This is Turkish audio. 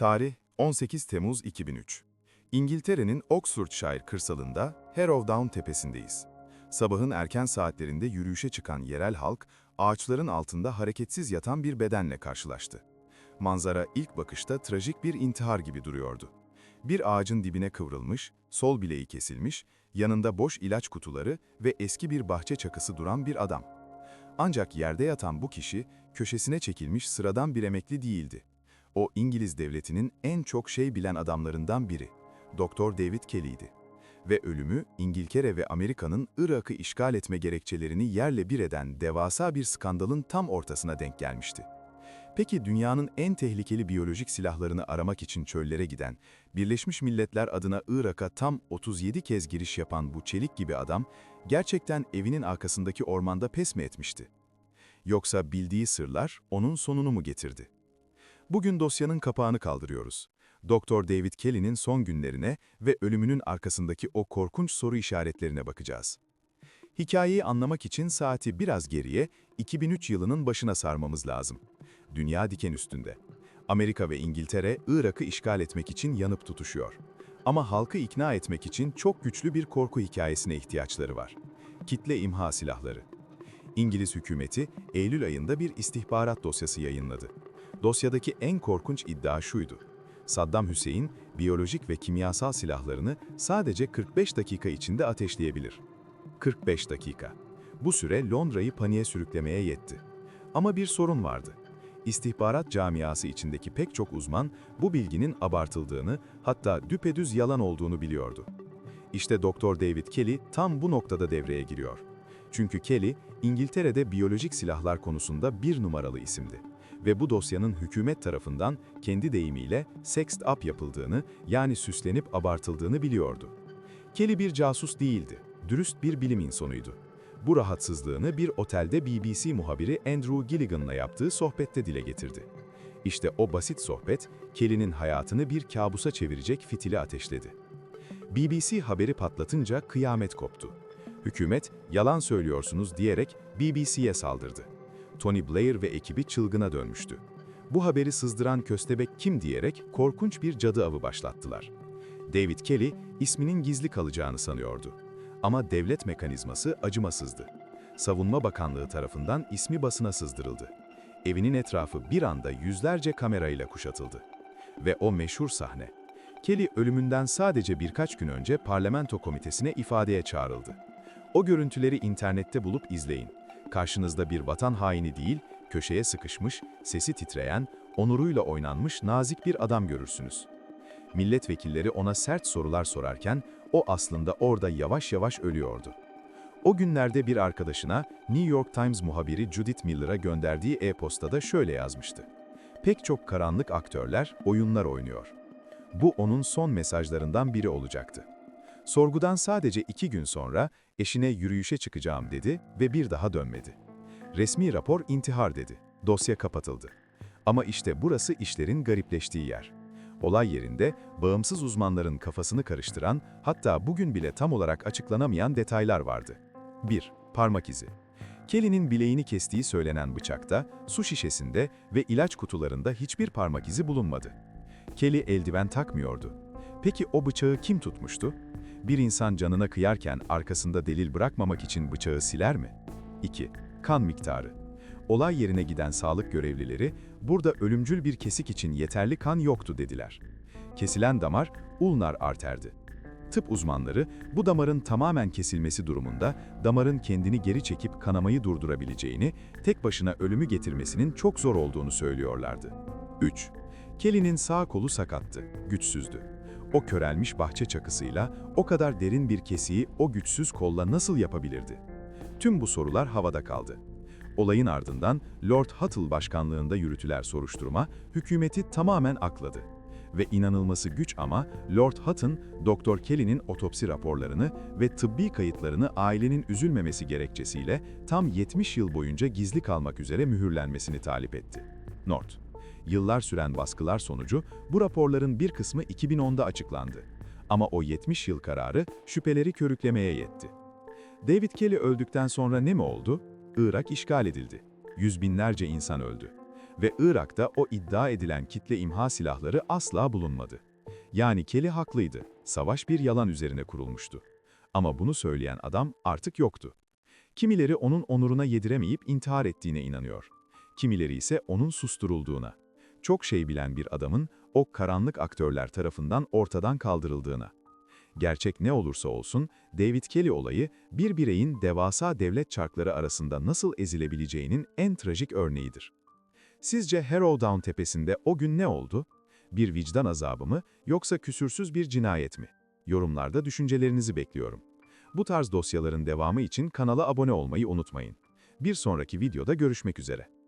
Tarih 18 Temmuz 2003. İngiltere'nin Oxfordshire kırsalında Harrow tepesindeyiz. Sabahın erken saatlerinde yürüyüşe çıkan yerel halk, ağaçların altında hareketsiz yatan bir bedenle karşılaştı. Manzara ilk bakışta trajik bir intihar gibi duruyordu. Bir ağacın dibine kıvrılmış, sol bileği kesilmiş, yanında boş ilaç kutuları ve eski bir bahçe çakısı duran bir adam. Ancak yerde yatan bu kişi, köşesine çekilmiş sıradan bir emekli değildi. O İngiliz devletinin en çok şey bilen adamlarından biri. Doktor David Kelly'ydi. Ve ölümü İngiltere ve Amerika'nın Irak'ı işgal etme gerekçelerini yerle bir eden devasa bir skandalın tam ortasına denk gelmişti. Peki dünyanın en tehlikeli biyolojik silahlarını aramak için çöllere giden, Birleşmiş Milletler adına Irak'a tam 37 kez giriş yapan bu çelik gibi adam, gerçekten evinin arkasındaki ormanda pes mi etmişti? Yoksa bildiği sırlar onun sonunu mu getirdi? Bugün dosyanın kapağını kaldırıyoruz. Doktor David Kelly'nin son günlerine ve ölümünün arkasındaki o korkunç soru işaretlerine bakacağız. Hikayeyi anlamak için saati biraz geriye, 2003 yılının başına sarmamız lazım. Dünya diken üstünde. Amerika ve İngiltere, Irak'ı işgal etmek için yanıp tutuşuyor. Ama halkı ikna etmek için çok güçlü bir korku hikayesine ihtiyaçları var. Kitle imha silahları. İngiliz hükümeti, Eylül ayında bir istihbarat dosyası yayınladı. Dosyadaki en korkunç iddia şuydu. Saddam Hüseyin, biyolojik ve kimyasal silahlarını sadece 45 dakika içinde ateşleyebilir. 45 dakika. Bu süre Londra'yı paniğe sürüklemeye yetti. Ama bir sorun vardı. İstihbarat camiası içindeki pek çok uzman bu bilginin abartıldığını, hatta düpedüz yalan olduğunu biliyordu. İşte Doktor David Kelly tam bu noktada devreye giriyor. Çünkü Kelly, İngiltere'de biyolojik silahlar konusunda bir numaralı isimdi. Ve bu dosyanın hükümet tarafından kendi deyimiyle sexed up yapıldığını, yani süslenip abartıldığını biliyordu. Kelly bir casus değildi, dürüst bir bilim insanıydı. Bu rahatsızlığını bir otelde BBC muhabiri Andrew Gilligan'la yaptığı sohbette dile getirdi. İşte o basit sohbet, Kelly'nin hayatını bir kabusa çevirecek fitili ateşledi. BBC haberi patlatınca kıyamet koptu. Hükümet, yalan söylüyorsunuz diyerek BBC'ye saldırdı. Tony Blair ve ekibi çılgına dönmüştü. Bu haberi sızdıran köstebek kim diyerek korkunç bir cadı avı başlattılar. David Kelly, isminin gizli kalacağını sanıyordu. Ama devlet mekanizması acımasızdı. Savunma Bakanlığı tarafından ismi basına sızdırıldı. Evinin etrafı bir anda yüzlerce kamerayla kuşatıldı. Ve o meşhur sahne. Kelly ölümünden sadece birkaç gün önce parlamento komitesine ifadeye çağrıldı. O görüntüleri internette bulup izleyin. Karşınızda bir vatan haini değil, köşeye sıkışmış, sesi titreyen, onuruyla oynanmış nazik bir adam görürsünüz. Milletvekilleri ona sert sorular sorarken o aslında orada yavaş yavaş ölüyordu. O günlerde bir arkadaşına New York Times muhabiri Judith Miller'a gönderdiği e-postada şöyle yazmıştı. Pek çok karanlık aktörler oyunlar oynuyor. Bu onun son mesajlarından biri olacaktı. Sorgudan sadece iki gün sonra eşine yürüyüşe çıkacağım dedi ve bir daha dönmedi. Resmi rapor intihar dedi. Dosya kapatıldı. Ama işte burası işlerin garipleştiği yer. Olay yerinde bağımsız uzmanların kafasını karıştıran, hatta bugün bile tam olarak açıklanamayan detaylar vardı. 1. Parmak izi. Kelly'nin bileğini kestiği söylenen bıçakta, su şişesinde ve ilaç kutularında hiçbir parmak izi bulunmadı. Kelly eldiven takmıyordu. Peki o bıçağı kim tutmuştu? Bir insan canına kıyarken arkasında delil bırakmamak için bıçağı siler mi? 2. Kan miktarı. Olay yerine giden sağlık görevlileri, burada ölümcül bir kesik için yeterli kan yoktu dediler. Kesilen damar, ulnar arterdi. Tıp uzmanları, bu damarın tamamen kesilmesi durumunda damarın kendini geri çekip kanamayı durdurabileceğini, tek başına ölümü getirmesinin çok zor olduğunu söylüyorlardı. 3. Kelly'nin sağ kolu sakattı, güçsüzdü. O körelmiş bahçe çakısıyla o kadar derin bir kesiği o güçsüz kolla nasıl yapabilirdi? Tüm bu sorular havada kaldı. Olayın ardından Lord Huttle başkanlığında yürütülen soruşturma hükümeti tamamen akladı. Ve inanılması güç ama Lord Hutton, Dr. Kelly'nin otopsi raporlarını ve tıbbi kayıtlarını ailenin üzülmemesi gerekçesiyle tam 70 yıl boyunca gizli kalmak üzere mühürlenmesini talep etti. Not Yıllar süren baskılar sonucu bu raporların bir kısmı 2010'da açıklandı. Ama o 70 yıl kararı şüpheleri körüklemeye yetti. David Kelly öldükten sonra ne mi oldu? Irak işgal edildi. Yüz binlerce insan öldü. Ve Irak'ta o iddia edilen kitle imha silahları asla bulunmadı. Yani Kelly haklıydı. Savaş bir yalan üzerine kurulmuştu. Ama bunu söyleyen adam artık yoktu. Kimileri onun onuruna yediremeyip intihar ettiğine inanıyor. Kimileri ise onun susturulduğuna. Çok şey bilen bir adamın o karanlık aktörler tarafından ortadan kaldırıldığına. Gerçek ne olursa olsun, David Kelly olayı bir bireyin devasa devlet çarkları arasında nasıl ezilebileceğinin en trajik örneğidir. Sizce Harrow Down tepesinde o gün ne oldu? Bir vicdan azabı mı yoksa küsürsüz bir cinayet mi? Yorumlarda düşüncelerinizi bekliyorum. Bu tarz dosyaların devamı için kanala abone olmayı unutmayın. Bir sonraki videoda görüşmek üzere.